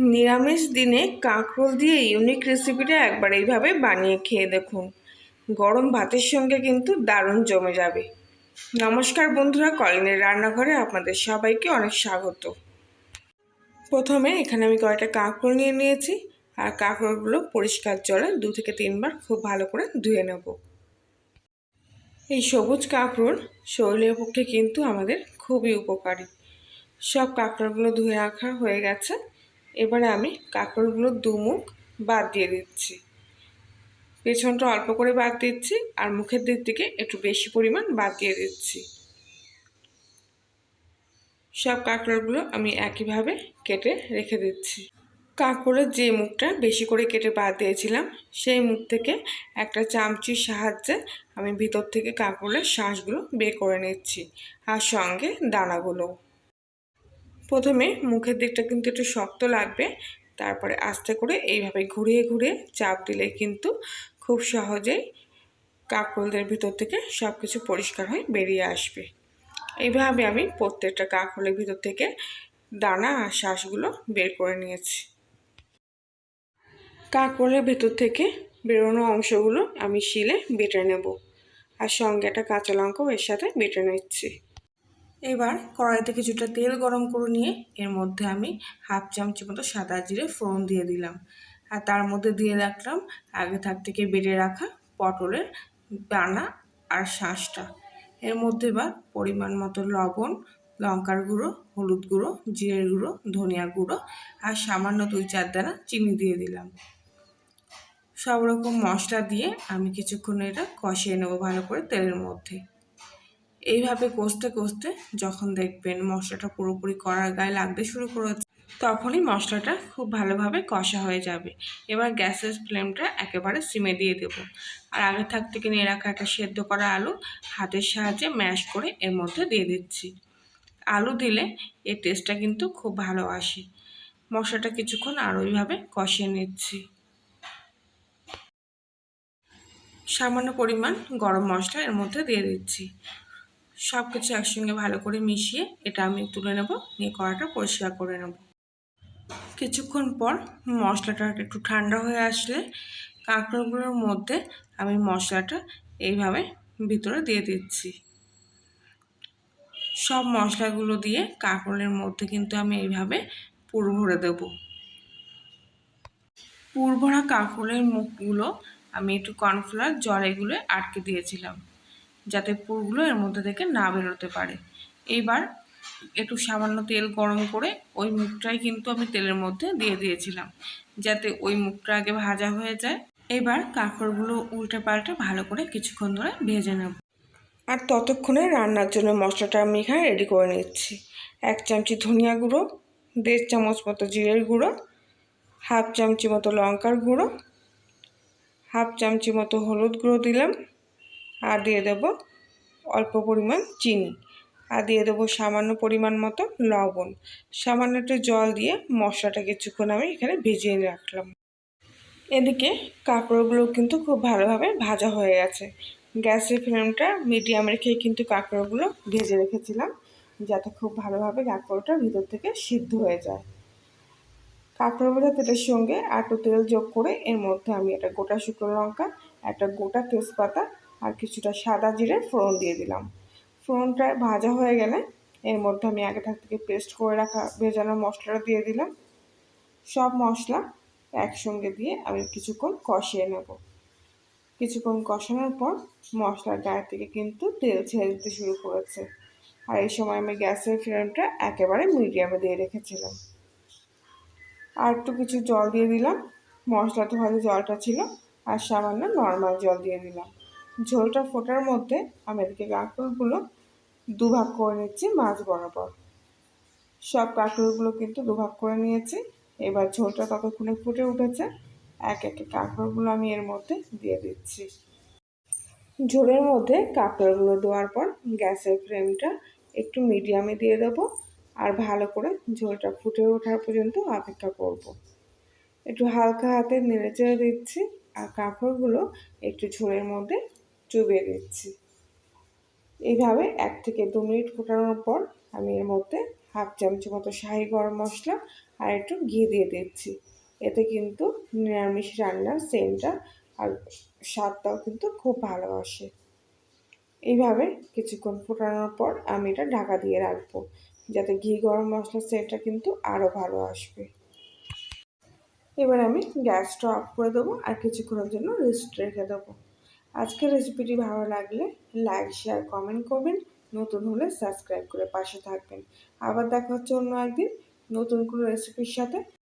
নিরামিষ দিনে কাঁকরোল দিয়ে ইউনিক রেসিপিটা একবার এইভাবে বানিয়ে খেয়ে দেখুন। গরম ভাতের সঙ্গে কিন্তু দারুণ জমে যাবে। নমস্কার বন্ধুরা, কলিনের রান্নাঘরে আপনাদের সবাইকে অনেক স্বাগত। প্রথমে এখানে আমি কয়েকটা কাঁকরোল নিয়ে নিয়েছি আর কাঁকরোলগুলো পরিষ্কার জলে দু থেকে তিনবার খুব ভালো করে ধুয়ে নেব। এই সবুজ কাঁকরোল শরীরের পক্ষে কিন্তু আমাদের খুবই উপকারী। সব কাঁকরোলগুলো ধুয়ে রাখা হয়ে গেছে। এবারে আমি কাঁকরোলগুলোর দুমুখ বাদ দিয়ে দিচ্ছি। পেছনটা অল্প করে বাদ দিচ্ছি আর মুখের দিক থেকে একটু বেশি পরিমাণ বাদ দিয়ে দিচ্ছি। সব কাঁকরোলগুলো আমি একইভাবে কেটে রেখে দিচ্ছি। কাঁকড়ের যে মুখটা বেশি করে কেটে বাদ দিয়েছিলাম, সেই মুখ থেকে একটা চামচির সাহায্যে আমি ভিতর থেকে কাঁকড়ের শ্বাসগুলো বের করে নিচ্ছি আর সঙ্গে দানাগুলো। প্রথমে মুখের দিকটা কিন্তু একটু শক্ত লাগবে, তারপরে আস্তে করে এইভাবে ঘুরিয়ে ঘুরিয়ে চাপ দিলে কিন্তু খুব সহজেই কাঁকরোলদের ভিতর থেকে সব কিছু পরিষ্কার হয়ে বেরিয়ে আসবে। এইভাবে আমি প্রত্যেকটা কাঁকরোলের ভিতর থেকে দানা আর শ্বাসগুলো বের করে নিয়েছি। কাঁকরোলের ভেতর থেকে বেরোনো অংশগুলো আমি শিলে বেটে নেব, আর সঙ্গে একটা কাঁচা লঙ্কাও এর সাথে বেটে নিচ্ছি। এবার কড়াইতে কিছুটা তেল গরম করে নিয়ে এর মধ্যে আমি হাফ চামচি মতো সাদা জিরে ফোড়ন দিয়ে দিলাম। আর তার মধ্যে দিয়ে রাখলাম আগে থাক থেকে বেড়ে রাখা পটলের দানা আর শাঁসটা। এর মধ্যে এবার পরিমাণ মতো লবণ, লঙ্কার গুঁড়ো, হলুদ গুঁড়ো, জিরের গুঁড়ো, ধনিয়া গুঁড়ো আর সামান্য দুই চার দানা চিনি দিয়ে দিলাম। সব রকম মশলা দিয়ে আমি কিছুক্ষণ এটা কষিয়ে নেব ভালো করে তেলের মধ্যে। এইভাবে কষতে কষতে যখন দেখবেন মশলাটা পুরোপুরি কড়ার গায়ে লাগতে শুরু করেছে, তখনই মশলাটা খুব ভালোভাবে কষা হয়ে যাবে। এবার গ্যাসের ফ্লেমটা একেবারে সিমে দিয়ে দেব। আর আগে থাক থেকে নিয়ে রাখা একটা সেদ্ধ করা আলু হাতের সাহায্যে ম্যাশ করে এর মধ্যে দিয়ে দিচ্ছি। আলু দিলে এর টেস্টটা কিন্তু খুব ভালো আসে। মশলাটা কিছুক্ষণ আর ওইভাবে কষিয়ে নিচ্ছি। সামান্য পরিমাণ গরম মশলা এর মধ্যে দিয়ে দিচ্ছি। সব কিছু একসঙ্গে ভালো করে মিশিয়ে এটা আমি তুলে নেব, নিয়ে কড়াটা পরিষ্কার করে নেব। কিছুক্ষণ পর মশলাটা একটু ঠান্ডা হয়ে আসলে কাঁকড়গুলোর মধ্যে আমি মশলাটা এইভাবে ভিতরে দিয়ে দিচ্ছি। সব মশলাগুলো দিয়ে কাঁকড়ের মধ্যে কিন্তু আমি এইভাবে পুর ভরে দেব। পুর ভরা কাঁকড়ের মুখগুলো আমি একটু কর্নফ্লাওয়ার জল আটকে দিয়েছিলাম। যাতে পুরগুলো এর মধ্যে থেকে না বেরোতে পারে। এইবার একটু সামান্য তেল গরম করে ওই মুখটাই কিন্তু আমি তেলের মধ্যে দিয়ে দিয়েছিলাম, যাতে ওই মুখটা আগে ভাজা হয়ে যায়। এবার কাঁকড়গুলো উল্টে পাল্টে ভালো করে কিছুক্ষণ ধরে ভেজে নেব। আর ততক্ষণে রান্নার জন্য মশলাটা আমি এখানে রেডি করে নিচ্ছি। এক চামচি ধনিয়া গুঁড়ো, দেড় চামচ মতো জিরের গুঁড়ো, হাফ চামচি মতো লঙ্কার গুঁড়ো, হাফ চামচি মতো হলুদ গুঁড়ো দিলাম। আর দিয়ে দেব অল্প পরিমাণ চিনি। আর দিয়ে দেবো সামান্য পরিমাণ মতো লবণ। সামান্য একটু জল দিয়ে মশলাটা কিছুক্ষণ আমি এখানে ভিজিয়ে রাখলাম। এদিকে কাঁকড়গুলো কিন্তু খুব ভালোভাবে ভাজা হয়ে গেছে। গ্যাসের ফ্লেমটা মিডিয়াম রেখে কিন্তু কাঁকড়গুলো ভেজে রেখেছিলাম, যাতে খুব ভালোভাবে কাঁকড়টা ভিতর থেকে সিদ্ধ হয়ে যায়। কাঁকড়ো ভাজা তেলের সঙ্গে একটু তেল যোগ করে এর মধ্যে আমি একটা গোটা শুকনো লঙ্কা, একটা গোটা তেজপাতা আর কিছুটা সাদা জিরে ফোড়ন দিয়ে দিলাম। ফোড়নটা ভাজা হয়ে গেলে এর মধ্যে আমি আগে থাক থেকে পেস্ট করে রাখা ভেজানো মশলাটা দিয়ে দিলাম। সব মশলা একসঙ্গে দিয়ে আমি কিছুক্ষণ কষিয়ে নেব। কিছুক্ষণ কষানোর পর মশলার গায়ে থেকে কিন্তু তেল ছেড়ে দিতে শুরু করেছে। আর এই সময় আমি গ্যাসের ফ্লেমটা একেবারে মিডিয়ামে দিয়ে রেখেছিলাম। আর একটু কিছু জল দিয়ে দিলাম। মশলা তো হয়তো জলটা ছিল আর সামান্য নর্মাল জল দিয়ে দিলাম। ঝোলটা ফোটার মধ্যে আমি এদিকে কাঁকড়গুলো দুভাগ করে নিচ্ছি মাছ বরাবর। সব কাঁকড়গুলো কিন্তু দুভাগ করে নিয়েছি। এবার ঝোলটা ততক্ষণে ফুটে উঠেছে। এক একে কাঁকড়গুলো আমি এর মধ্যে দিয়ে দিচ্ছি। ঝোলের মধ্যে কাঁকড়গুলো দেওয়ার পর গ্যাসের ফ্লেমটা একটু মিডিয়ামে দিয়ে দেবো আর ভালো করে ঝোলটা ফুটে ওঠার পর্যন্ত অপেক্ষা করব। একটু হালকা হাতে নেড়ে চেড়ে দিচ্ছি আর কাঁকড়গুলো একটু ঝোলের মধ্যে চুবিয়ে দিচ্ছি। এইভাবে এক থেকে দু মিনিট ফোটানোর পর আমি এর মধ্যে হাফ চামচ মতো শাহি গরম মশলা আর একটু ঘি দিয়ে দিচ্ছি। এতে কিন্তু নিরামিষ রান্নার সেন্টটা আর স্বাদটাও কিন্তু খুব ভালো আসে। এইভাবে কিছুক্ষণ ফোটানোর পর আমি এটা ঢাকা দিয়ে রাখব, যাতে ঘি গরম মশলার সেন্টটা কিন্তু আরও ভালো আসবে। এবার আমি গ্যাসটা অফ করে দেবো আর কিছুক্ষণের জন্য রেস্ট রেখে দেবো। আজকের রেসিপিটি ভালো লাগলে লাইক শেয়ার কমেন্ট করবেন। নতুন হলে সাবস্ক্রাইব করে পাশে থাকবেন। আবার দেখা হচ্ছে অন্য একদিন নতুন কোনো রেসিপির সাথে।